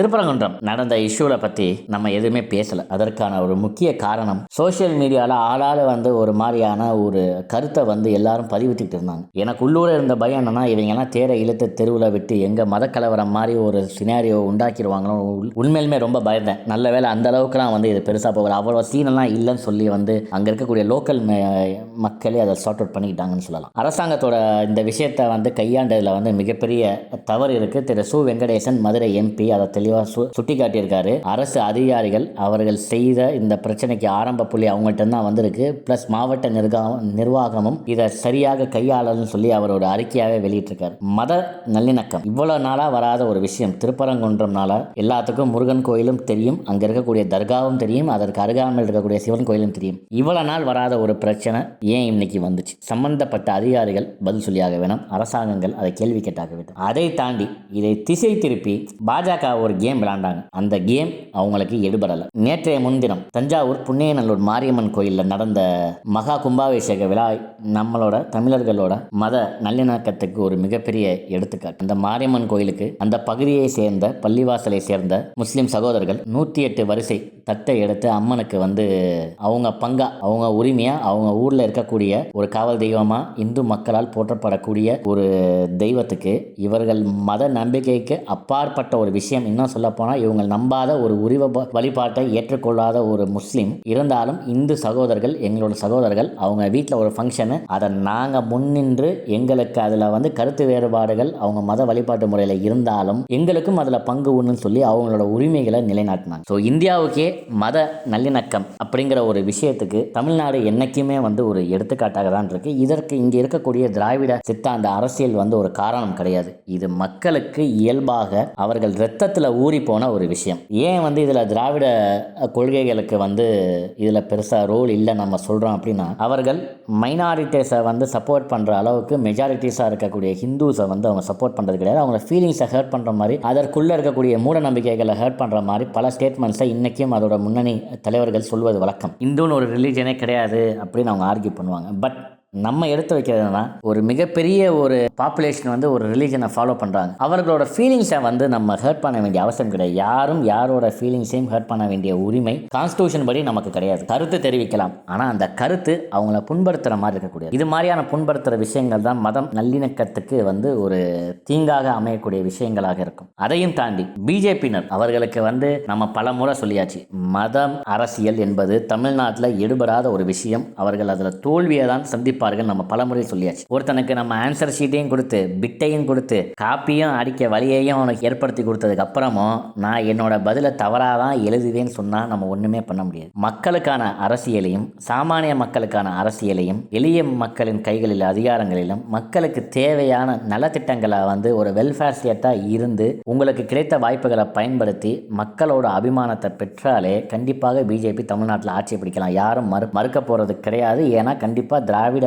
திருப்பரங்குன்றம் நடந்த இஷ்யூவில் பற்றி நம்ம எதுவுமே பேசலை. அதற்கான ஒரு முக்கிய காரணம் சோஷியல் மீடியாவில் ஆளால் வந்து ஒரு மாதிரியான ஒரு கருத்தை வந்து எல்லாரும் பதிவுத்திட்டு இருந்தாங்க. எனக்கு உள்ளூர இருந்த பயம் என்னன்னா இவங்கெல்லாம் தேரை இழுத்து தெருவில் விட்டு எங்கள் மத கலவரம் மாதிரி ஒரு சினாரியோ உண்டாக்கிடுவாங்களோ உள்- உண்மையிலுமே ரொம்ப பயந்தேன். நல்ல வேளை அந்த அளவுக்குலாம் வந்து இது பெருசாக போகல. அவ்வளோ சீனெல்லாம் இல்லைன்னு சொல்லி வந்து அங்கே இருக்கக்கூடிய லோக்கல் மக்களே அதை சார்ட் அவுட் பண்ணிக்கிட்டாங்கன்னு சொல்லலாம். அரசாங்கத்தோட இந்த விஷயத்தை வந்து கையாண்டதில் வந்து மிகப்பெரிய தவறு இருக்குது திரு. சு. வெங்கடேசன் மதுரை எம்பி அதை தெளிவாக சு சுட்டி காட்டியிருக்காரு அரசு அதிகாரிகள் அவர்கள் செய்த இந்த பிரச்சனைக்கு ஆரம்ப புள்ளி அவங்கள்ட்ட தான் வந்திருக்கு. ப்ளஸ் மாவட்ட நிர்வாகம் நிர்வாகமும் இதை சரியாக கையாளணும்னு சொல்லி அவர் ஒரு அறிக்கையாகவே வெளியிட்டிருக்காரு. மத நல்லிணக்கம். இவ்வளவு நாளாக வராத ஒரு விஷயம். திருப்பரங்குன்றம்னால எல்லாத்துக்கும் முருகன் கோயிலும் தெரியும். அங்கே இருக்கக்கூடிய தர்காவும் தெரியும். அதற்கு அருகாமல் இருக்கக்கூடிய சிவன் கோயிலும் தெரியும். இவ்வளவு நாள் வராத ஒரு பிரச்சனை ஏன் இன்னைக்கு வந்துச்சு? சம்பந்தப்பட்ட அதிகாரிகள் பதில் சொல்லியாக வேணும். அரசாங்கங்கள் அதை கேள்வி கேட்டாக வேண்டும். அதை தாண்டி இதை திசை திருப்பி பாஜக ஒரு கேம் விளாண்டாங்க. அந்த கேம் அவங்களுக்கு எடுபடலை. நேற்றைய முன்தினம் தஞ்சாவூர் புண்ணியநல்லூர் மாரியம்மன் கோயிலில் நடந்த மகா கும்பாபிஷேக விழா நம்மளோட தமிழர்களோட மத நல்லிணக்கத்துக்கு ஒரு மிகப்பெரிய எடுத்துக்காட்டு. அந்த மாரியம்மன் கோயிலுக்கு அந்த பகுதியை சேர்ந்த பள்ளிவாசலை சேர்ந்த முஸ்லிம் சகோதரர்கள் நூற்றி எட்டு வரிசை தட்டை எடுத்து அம்மனுக்கு வந்து அவங்க பங்கா அவங்க உரிமையா அவங்க ஊர்ல இருக்கக்கூடிய ஒரு காவல் தெய்வமா இந்து மக்களால் போற்றப்படக்கூடிய ஒரு தெய்வத்துக்கு இவர்கள் மத நம்பிக்கைக்கு அப்பாற்பட்ட ஒரு விஷயம். இன்னும் சொல்ல போனால் இவங்க நம்பாத ஒரு உரிவ ப- வழிபாட்டை ஏற்றுக்கொள்ளாத ஒரு முஸ்லீம் இருந்தாலும் இந்து சகோதரர்கள் எங்களோட சகோதரர்கள் அவங்க வீட்டில் ஒரு ஃபங்க்ஷனு அதை நாங்கள் முன்னின்று எங்களுக்கு அதில் வந்து கருத்து வேறுபாடுகள் அவங்க மத வழிபாட்டு முறையில் இருந்தாலும் எங்களுக்கும் அதில் பங்கு உண்டுன்னு சொல்லி அவங்களோட உரிமைகளை நிலைநாட்டினாங்க. ஸோ இந்தியாவுக்கே மத நல்லிணக்கம் அப்படிங்கிற ஒரு விஷயத்துக்கு தமிழ்நாடு என்னைக்குமே வந்து ஒரு எடுத்துக்காட்டாக தான் இருக்கு. இதற்கு இங்கே இருக்கக்கூடிய திராவிட சித்தாந்த அரசியல் வந்து ஒரு காரணம் கிடையாது. இது மக்களுக்கு இயல்பாக அவர்கள் இரத்தத்தில் ஊறி போன ஒரு விஷயம். ஏன் வந்து இதில் திராவிட கொள்கைகளுக்கு வந்து இதில் பெருசாக ரோல் இல்லை நம்ம சொல்கிறோம் அப்படின்னா அவர்கள் மைனாரிட்டிஸை வந்து சப்போர்ட் பண்ணுற அளவுக்கு மெஜாரிட்டிஸாக இருக்கக்கூடிய ஹிந்துஸை வந்து அவங்க சப்போர்ட் பண்ணுறது கிடையாது. அவங்க ஃபீலிங்ஸை ஹர்ட் பண்ணுற மாதிரி அதற்குள்ளே இருக்கக்கூடிய மூட நம்பிக்கைகளை ஹர்ட் பண்ணுற மாதிரி பல ஸ்டேட்மெண்ட்ஸை இன்றைக்கும் அதோட முன்னணி தலைவர்கள் சொல்வது வழக்கம். இந்துன்னு ஒரு ரிலீஜனே கிடையாது அப்படின்னு அவங்க ஆர்கியூ பண்ணுவாங்க. பட் நம்ம எடுத்து வைக்கிறதுனா ஒரு மிகப்பெரிய ஒரு பாப்புலேஷன் வந்து ஒரு ரிலீஜனை ஃபாலோ பண்ணுறாங்க அவர்களோட ஃபீலிங்ஸை வந்து நம்ம ஹர்ட் பண்ண வேண்டிய அவசியம் கிடையாது. யாரும் யாரோட ஃபீலிங்ஸையும் ஹர்ட் பண்ண வேண்டிய உரிமை கான்ஸ்டியூஷன் படி நமக்கு கிடையாது. கருத்து தெரிவிக்கலாம். ஆனால் அந்த கருத்து அவங்கள புண்படுத்துகிற மாதிரி இருக்கக்கூடியது. இது மாதிரியான புண்படுத்துகிற விஷயங்கள் தான் மதம் நல்லிணக்கத்துக்கு வந்து ஒரு தீங்காக அமையக்கூடிய விஷயங்களாக இருக்கும். அதையும் தாண்டி பிஜேபியினர் அவர்களுக்கு வந்து நம்ம பல முறை சொல்லியாச்சு. மதம் அரசியல் என்பது தமிழ்நாட்டில் எடுபடாத ஒரு விஷயம். அவர்கள் அதில் தோல்வியை தான் சந்திப்பார்கள் நம்ம பலமுறை சொல்லியாச்சு. ஒருத்தனுக்கு நம்ம ஆன்சர் ஷீட்டையும் கொடுத்து பிட்டையும் கொடுத்து காப்பியும் அடிக்க வழியையும் அவனுக்கு ஏற்படுத்தி கொடுத்ததுக்கு அப்புறமும் நான் என்னோட பதிலை தவறாக தான் எழுதுவேன்னு சொன்னால் நம்ம ஒன்றுமே பண்ண முடியாது. மக்களுக்கான அரசியலையும் சாமானிய மக்களுக்கான அரசியலையும் எளிய மக்களின் கைகளில் அதிகாரங்களிலும் மக்களுக்கு தேவையான நலத்திட்டங்களை வந்து ஒரு வெல்ஃபேர் ஸ்டேட்டாக இருந்து உங்களுக்கு கிடைத்த வாய்ப்புகளை பயன்படுத்தி மக்களோட அபிமானத்தை பெற்றாலே கண்டிப்பாக பிஜேபி தமிழ்நாட்டில் ஆட்சி பிடிக்கலாம். யாரும் மறு மறுக்க போகிறது கிடையாது. ஏன்னா கண்டிப்பாக திராவிட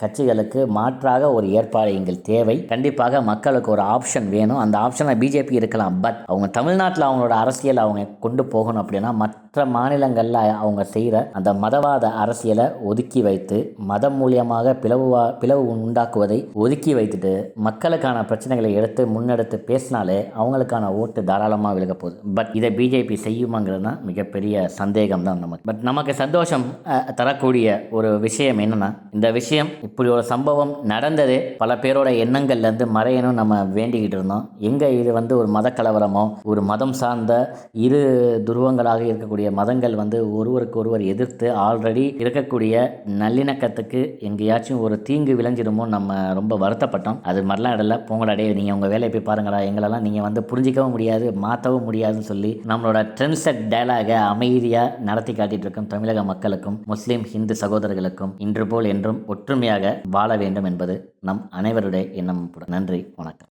கட்சிகளுக்கு மாற்றாக ஒரு ஏற்பாடு எங்கள் தேவை. கண்டிப்பாக மக்களுக்கு ஒரு ஆப்ஷன் வேணும். அந்த ஆப்ஷனை பிஜேபி இருக்கலாம். பட் அவங்க தமிழ்நாட்டில் அவங்களோட அரசியல் அவங்க கொண்டு போகணும் அப்படின்னா மற்ற மாநிலங்களில் அவங்க செய்கிற அந்த மதவாத அரசியலை ஒதுக்கி வைத்து மதம் மூலியமாக பிளவுவா பிளவு உண்டாக்குவதை ஒதுக்கி வைத்துட்டு மக்களுக்கான பிரச்சனைகளை எடுத்து முன்னெடுத்து பேசினாலே அவங்களுக்கான ஓட்டு தாராளமாக விழுக போகுது. பட் இதை பிஜேபி செய்யுமாங்கிறது தான் மிகப்பெரிய சந்தேகம் தான் நமக்கு. பட் நமக்கு சந்தோஷம் தரக்கூடிய ஒரு விஷயம் என்னென்னா இந்த விஷயம் இப்படி ஒரு சம்பவம் நடந்தது. பல பேரோட எண்ணங்கள்லேருந்து மறையணும் நம்ம வேண்டிக்கிட்டு இருந்தோம். எங்கே இது வந்து ஒரு மத கலவரமோ ஒரு மதம் சார்ந்த இரு துருவங்களாக இருக்கக்கூடிய மதங்கள் வந்து ஒருவருக்கு ஒருவர் எதிர்த்து ஆல்ரெடி இருக்கக்கூடிய நல்லிணக்கத்துக்கு எங்கேயாச்சும் ஒரு தீங்கு விளைஞ்சிருமோ நம்ம ரொம்ப வருத்தப்பட்டோம். அது மாதிரிலாம் இடல போங்கடா நீங்கள் உங்கள் வேலையை போய் பாருங்கடா. எங்களெல்லாம் நீங்கள் வந்து புரிஞ்சிக்கவும் முடியாது மாற்றவும் முடியாதுன்னு சொல்லி நம்மளோட ட்ரெண்ட் செட் டயலாகை அமைதியாக நடத்தி காட்டிகிட்டு இருக்கும் தமிழக மக்களுக்கும் முஸ்லீம் ஹிந்து சகோதரர்களுக்கும். இன்று போல் என்றும் ஒற்றுமை ஒற்றுமையாக வாழ வேண்டும் என்பது நம் அனைவருடைய எண்ணம் கூட. நன்றி வணக்கம்